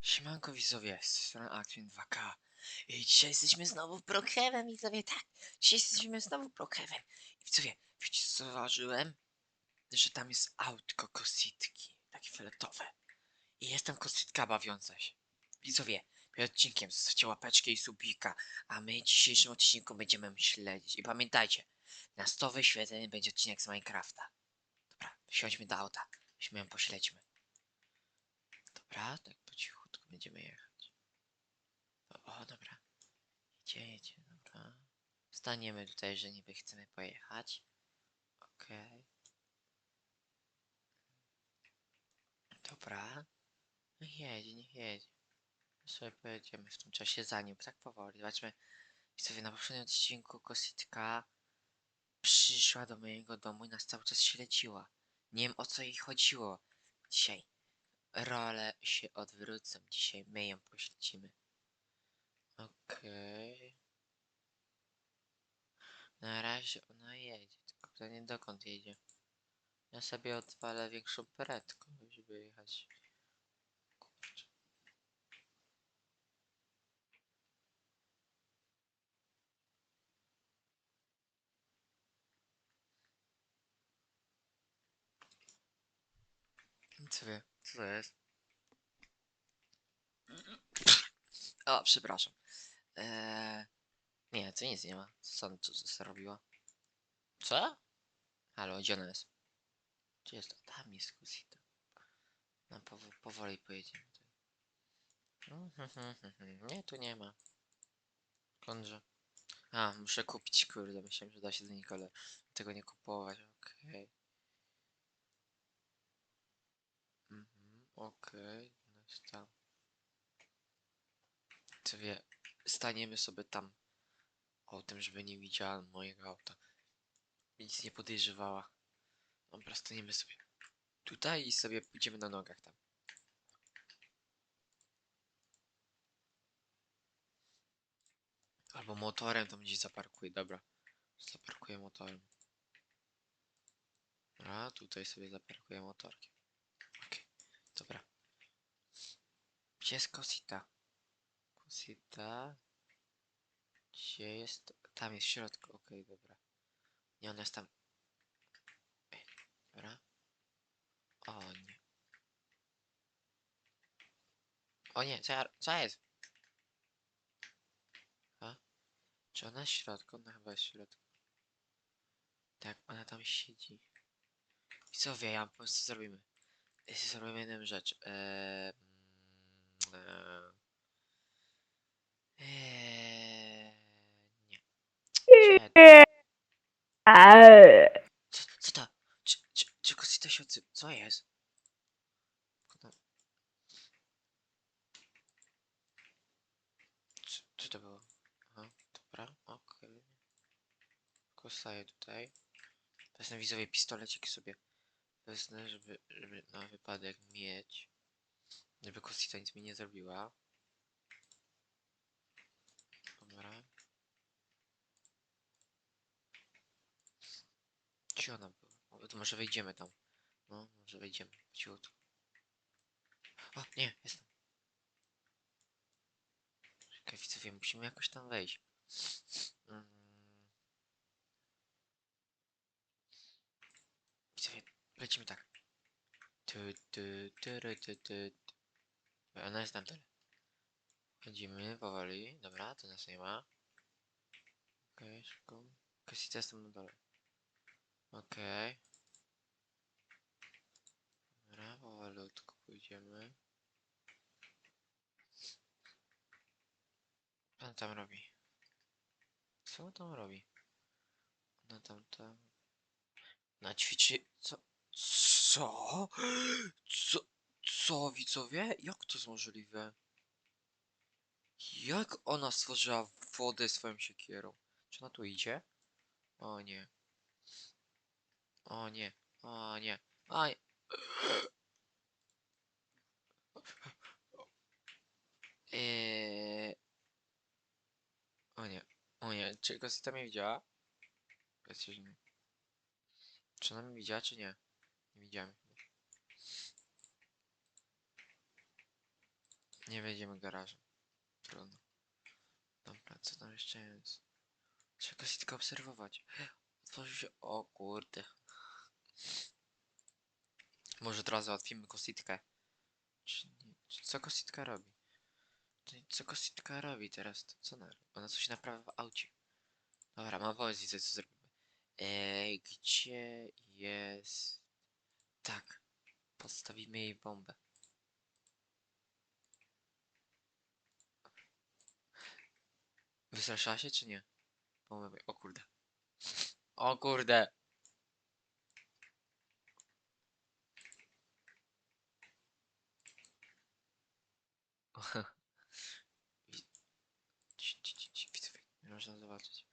Siemanko widzowie, z tej strony Aktwin 2K i dzisiaj jesteśmy znowu w Brookhaven widzowie, tak, dzisiaj jesteśmy znowu w Brookhaven i widzowie, wiecie co zauważyłem? Że tam jest autko kositki, takie fioletowe i jest tam kositka bawiąca się. Widzowie, przed odcinkiem zostawcie łapeczkę i subika, a my w dzisiejszym odcinku będziemy śledzić i pamiętajcie, na 100 wyświetleń będzie odcinek z Minecrafta. Dobra, wsiądźmy do auta, weźmy ją pośledźmy. Dobra, tak po cichutku będziemy jechać. O, o dobra. Jedzie, jedzie, dobra. Staniemy tutaj, że niby chcemy pojechać. Okej. Dobra. Niech jedzie, niech jedzie. My sobie pojedziemy w tym czasie za nim, tak powoli. Zobaczmy. I sobie na poprzednim odcinku Kositka przyszła do mojego domu i nas cały czas śledziła. Nie wiem o co jej chodziło dzisiaj role się odwrócą. Dzisiaj my ją poślecimy. Okej. Na razie ona jedzie, tylko pytanie dokąd jedzie. Ja sobie odwalę większą peretką, żeby jechać. Kurczę. Co wie? Co to jest? O, przepraszam. Eee, nie, to nic nie ma. Co, co, co robiła? Co? Halo, gdzie ona jest? Gdzie jest? Tam jest Kusita. No, powo powoli pojedziemy. tutaj. Mhm, mhm, mhm. Nie, tu nie ma. Skądże? A, muszę kupić, kurde. Myślałem, że da się do Nikole tego nie kupować. Okej. Mhm, okej, no jest tam. Co wie, staniemy sobie tam o tym, żeby nie widziała mojego auta. Nic nie podejrzewała. Dobra, staniemy sobie tutaj i sobie pójdziemy na nogach tam. Albo motorem tam gdzieś zaparkuję, dobra. Zaparkuję motorem. A tutaj sobie zaparkuję motorkiem. Okej, dobra. Gdzie jest Kosita? Kosita. Gdzie jest? Tam jest w środku, okej, dobra. Nie, ona jest tam. Dobra. O nie. O nie, co, ja- co jest? A? Czy ona jest w środku? Ona chyba w środku. Tak, ona tam siedzi. I co wie, ja pomysł, co zrobimy. Y, Zrobimy jedną rzecz. Eee, eee, eee, nie. Czekaj, Co, co to? Czy, czy, czy Kosita się odzywa? Co jest? Co, co to było? Aha, dobra, okej. Kosaję tutaj. Wezmę widzowie pistolecik sobie. Wezmę, żeby, żeby na wypadek mieć. Żeby Kosita nic mi nie zrobiła. Dobra. Gdzie ona była? To może wejdziemy tam. No, może wejdziemy. Ciutko. O, nie, jestem. Czekaj, widzowie, musimy jakoś tam wejść. Mm. Widzowie, lecimy tak. Tu, tu, tu, tu. tu. Ona jest tam tyle. Chodzimy powoli. Dobra, to nas nie ma. Okej, szybko. Kasita jest tam na dole. Okej. Dobra, powolutku pójdziemy. On tam robi? Co on tam robi? Ona tam tam... Na ćwiczy... Co? Co? Co? Co, widzowie? Jak to jest możliwe? Jak ona stworzyła wodę swoją siekierą? Czy ona tu idzie? O nie. O nie. O nie. O nie. Eee... O nie, o nie, czy Gosita mnie widziała? Gosita, że nie. Czy ona mnie widziała, czy nie? Nie widziałem. Nie wejdziemy garażem. Trudno. Dobra, co tam jeszcze jest? Trzeba Gositka obserwować. Otworzył się, o kurde. Może teraz załatwimy Kositkę. Czy? Czy co Kositka robi? Czy- Co Kositka robi teraz? Co ona robi? Ona coś naprawia w aucie. Dobra, mam pomysł, widzę co zrobimy. Eee, gdzie jest... Tak. Postawimy jej bombę. Wystraszyła się czy nie? O kurde. O kurde. Wi- Ci- ci- ci- ci, Widzowie, nie można zobaczyć.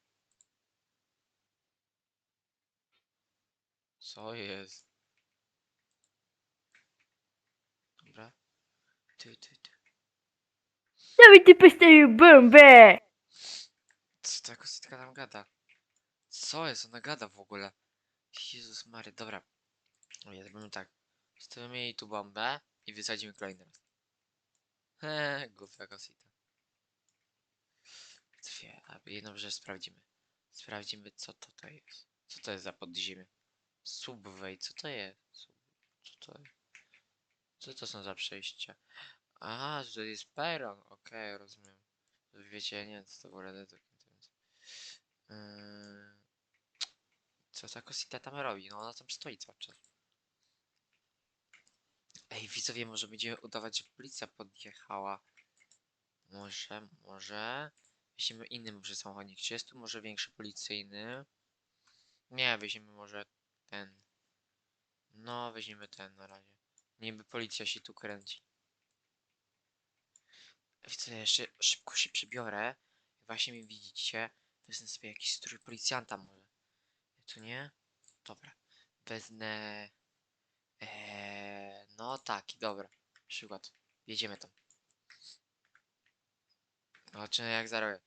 Co jest? Dobra. Ty, ty, ty. Dawid, ty postawił bombę! Co ta kostka tam gada? Co jest? Ona gada w ogóle. Jezus Mary, dobra. Ja zrobimy tak. Stawimy jej tu bombę i wysadzimy kolejny raz. Heee, głupia kosita. Dwie, a jedną rzecz sprawdzimy. Sprawdzimy co to to jest. Co to jest za podziemie? Subway, co to jest? Co to jest? Co to są za przejścia? A, że to jest peron. Okej, rozumiem. Wiecie, nie, co to ogóle deduk. Yy... Co ta kosita tam robi? No ona tam stoi cały czas. Ej, widzowie, może będziemy udawać, że policja podjechała. Może, może. Weźmiemy inny może samochodzik. Czy jest tu może większy policyjny? Nie, weźmiemy może ten. No, weźmiemy ten na razie. Niby policja się tu kręci. Widzę, jeszcze szybko się przebiorę. Właśnie mnie widzicie, wezmę sobie jakiś strój policjanta może. Tu nie? Dobra. Wezmę... Eee, no taki, dobra. Przykład. Jedziemy tam. Zobaczymy jak zarobię.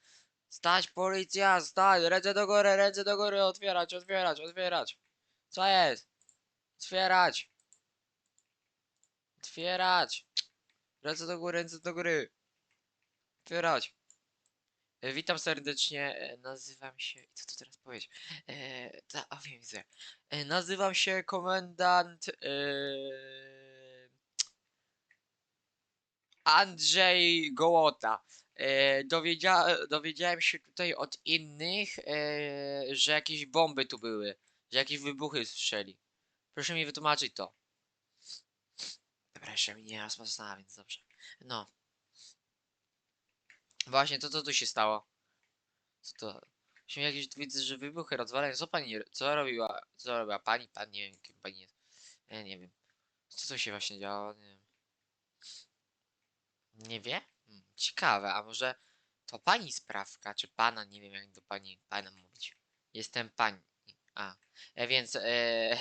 Stać policja, stać! Ręce do góry, ręce do góry, otwierać, otwierać, otwierać. Co jest? Otwierać! Otwierać! Ręce do góry, ręce do góry. Otwierać. E, Witam serdecznie, e, nazywam się... Co tu teraz powiedzieć? E, ta, a wiem, widzę. E, nazywam się komendant... E, Andrzej Gołota. E, dowiedzia, dowiedziałem się tutaj od innych, e, że jakieś bomby tu były. Że jakieś wybuchy słyszeli. Proszę mi wytłumaczyć to. Dobra, jeszcze mi nie raz więc dobrze. No. Właśnie, to co tu się stało? Co to? Się jakieś widzę, że wybuchy rozwalają. Co pani, co robiła, co robiła pani? Pan, nie wiem, kim pani jest. Ja nie wiem. Co to się właśnie działo? Nie wiem. Nie wie? Hmm, ciekawe, a może to pani sprawka, czy pana? Nie wiem, jak do pani, pana mówić. Jestem pani. A, e, więc, e,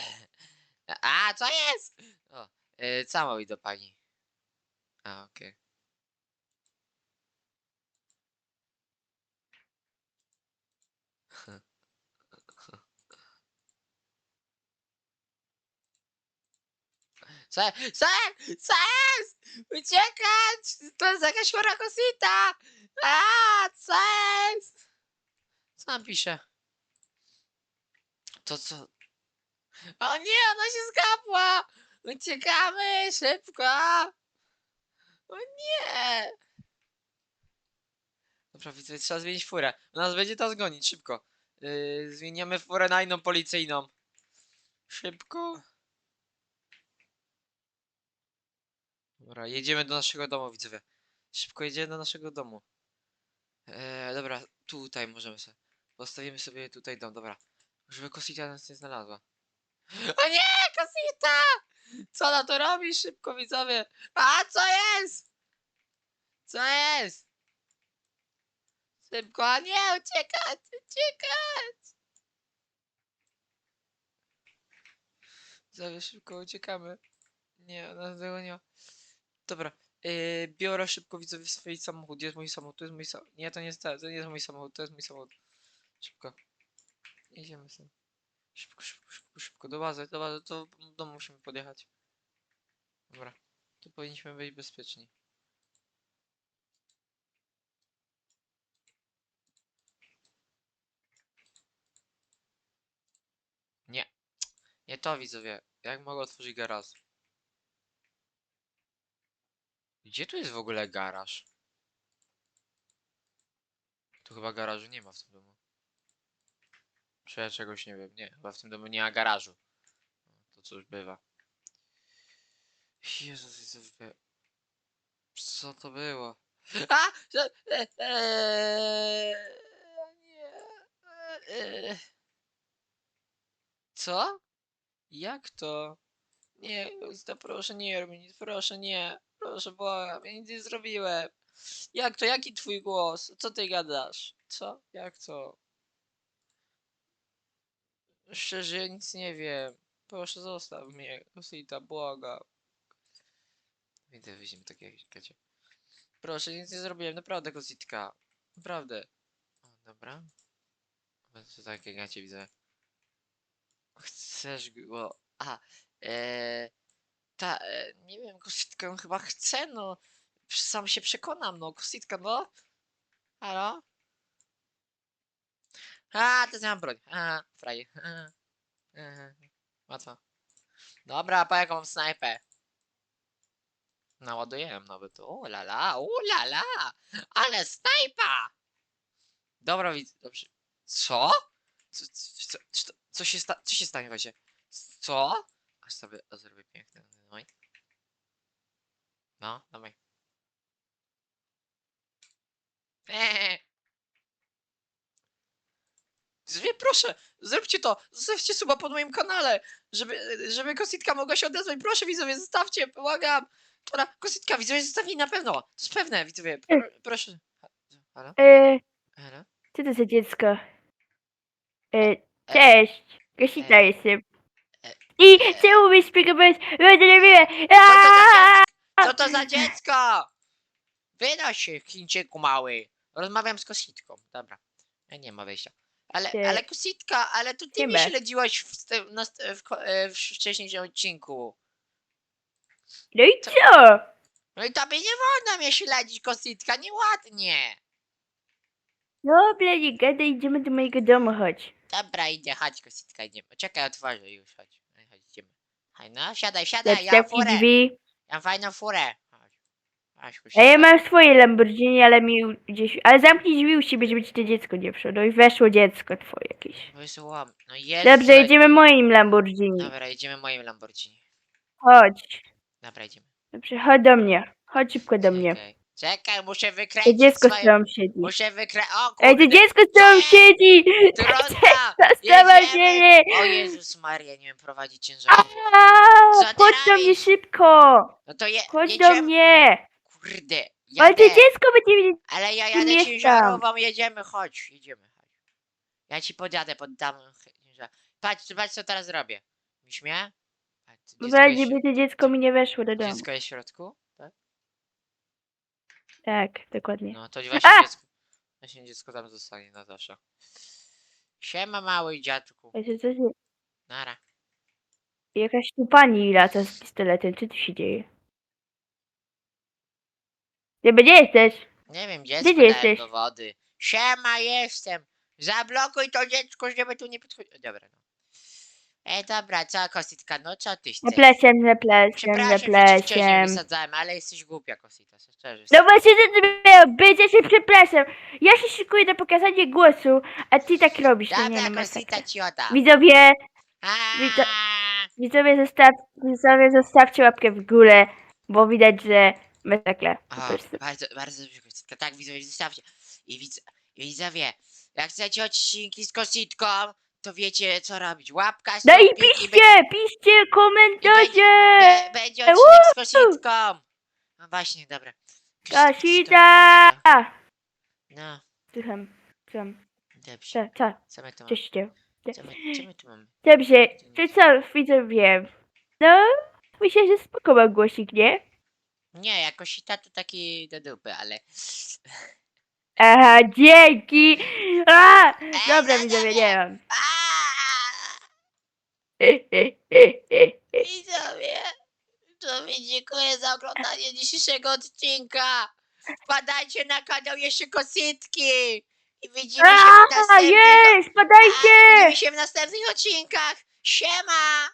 a, co jest? O, e, co ma mówić do pani? A, okej. Co jest? Uciekać! To jest jakaś chora kosita! A, co tam pisze? To co? O nie, ona się skapła! Uciekamy, szybko! O nie! Dobra, widzę, trzeba zmienić furę. Nas będzie teraz gonić, szybko. Yy, zmieniamy furę na inną policyjną. Szybko. Dobra, jedziemy do naszego domu, widzowie. Szybko jedziemy do naszego domu. Eee, dobra, tutaj możemy sobie. Postawimy sobie tutaj dom, dobra. Żeby Kosita nas nie znalazła. O nie, Kosita! Co ona to robi? Szybko, widzowie. A, co jest? Co jest? Szybko, a nie, uciekać, uciekać! Widzowie, szybko uciekamy. Nie, ona tego nie ma. Dobra, yy, biorę szybko widzowie swój samochód. Jest mój samochód? Jest mój samochód. Nie, to nie jest, to, nie jest mój samochód, to jest mój samochód. Szybko. Idziemy sobie. Szybko, szybko, szybko, szybko. Do bazy, do bazy, do domu musimy podjechać. Dobra. Tu powinniśmy być bezpieczni. Nie. Nie to widzowie. Jak mogę otworzyć garaż? Gdzie tu jest w ogóle garaż? Tu chyba garażu nie ma w tym domu. Czy ja czegoś nie wiem? Nie, chyba w tym domu nie ma garażu. To cóż bywa. Jezus. Co to było? A! E, e, nie. E, e. Co? Jak to? Nie, proszę nie rób nic, proszę nie. Proszę, błagam, ja nic nie zrobiłem. Jak to? Jaki twój głos? Co ty gadasz? Co? Jak to? Szczerze, ja nic nie wiem. Proszę, zostaw mnie, Rosita, błagam. Widzę, weźmiemy takie jakieś. Proszę, nic nie zrobiłem, naprawdę, Kositka. Naprawdę. O, dobra. Będzie takie gacie, widzę. Chcesz go... A, e, ta, e, nie wiem, Kositka, on chyba chce, no. Sam się przekonam, no, Kositka, no. Halo? A, to mam broń. A, fraj. A, a, łatwo. Dobra, pa jaką snajpę. Naładujemy nawet. O la la, o la la, ale snajpa! Dobra, widz, dobrze. Co? Co, co, co, co się sta co się stanie właśnie? Co? Aż sobie zrobię piękny. Dawaj. No, dawaj. Eee. Zwie, proszę, zróbcie to, zostawcie suba pod moim kanale, żeby, żeby Kositka mogła się odezwać. Proszę widzowie, zostawcie, błagam. Dobra, Kositka, widzowie, zostawili na pewno. To jest pewne, widzowie, pro, proszę. Ha- Halo? E, Halo? co to za dziecko? E, cześć. Gosita e, jestem. I czemu mi śpiegowałeś? Rozumiem. Co to za dziecko? Wynoś się, Chińczyku mały. Rozmawiam z Kositką. Dobra. Ja nie ma wejścia. Ale, Ty- ale Kositka, ale to ty Nie mnie ma. śledziłaś w, na, st- w, ko- e, w wcześniejszym odcinku. No i Co? No i tobie nie wolno mnie śledzić, Kositka, nieładnie. Dobra, nie gadaj, idziemy do mojego domu, chodź. Dobra, idzie, chodź Kositka, idziemy. Czekaj, otworzę już, chodź. No no, siadaj, siadaj, ja mam furę. drzwi. Ja mam fajną furę. Chodź. A ja mam swoje Lamborghini, ale mi u- gdzieś... Ale zamknij drzwi siebie, żeby ci to dziecko nie wszło. No i weszło dziecko twoje jakieś. No jest. Dobrze, jedziemy moim Lamborghini. Dobra, jedziemy moim Lamborghini. Chodź. Dobra, idziemy. Dobrze, chodź do mnie. Chodź szybko do mnie. Czekaj muszę wykręcić dziecko z swoją... tobą siedzi. Muszę wykrę... O Ej, to dziecko z tobą siedzi! trudna! Jedziemy! się! O Jezus Maria, nie wiem prowadzić ty Chodź do mnie szybko! No to je... Chodź do jedziemy... mnie! Kurde, Ale to jadę. dziecko będzie widzieć. Ale ja jadę mieszkam. ciężarową, jedziemy, chodź, jedziemy, chodź. Ja ci podjadę pod damą ciężar. Patrz, patrz co teraz. Widzisz mnie? Patrz, dziecko jest, żeby to dziecko mi nie weszło do domu. dziecko jest w środku? Tak? Dokładnie. No to właśnie A! dziecko. Właśnie dziecko tam zostanie na zawsze. Siema mały dziadku. To coś- Nara. Jakaś tu pani lata z pistoletem, co tu się dzieje? Ty gdzie jesteś? Nie wiem, Gdzie dziecko ty dałem jesteś? do wody. Siema, jestem. Zablokuj to dziecko, żeby tu nie podchodziło. Dobra, no. Ej, dobra, co, Kositka, no co ty chcesz? plesiem, na plesiem, na Przepraszam, że ci wcześniej plesiem. wysadzałem, ale jesteś głupia, Kosita, szczerze. No właśnie, co ty miał być? Ja się przepraszam. Ja się szykuję na pokazanie głosu, a ty tak robisz. No nie Dobra, no, Kosita, masakra. ciota. Widzowie, Aaaa! widzowie, zostaw, widzowie, zostawcie łapkę w górę, bo widać, że masakra. Po O, prostu. bardzo, bardzo dobrze, Kositka. Tak, widzowie, zostawcie. I widz, i widzowie, jak chcecie odcinki z Kositką, to wiecie co robić. Łapka, No i piszcie, piszcie komentarze! Be, będzie odcinek z Kositką. No właśnie, dobra. Kasita! No, Słucham, słucham. dobrze. Co, co, Co my tu mamy? dzieje. Co my, co my tu mamy? Dobrze, to co, widzowie? No, myślę, że spoko ma głosik, nie? Nie, jako sita to taki do dupy, ale... Aha, dzięki! A! Dobra, widzowie, nie mam. Aaaa! Widzowie, widzowie, dziękuję za oglądanie dzisiejszego odcinka. Wpadajcie na kanał jeszcze Kositki. I widzimy się w A, następnych... jest! A, Spadajcie! widzimy się w następnych odcinkach. Siema!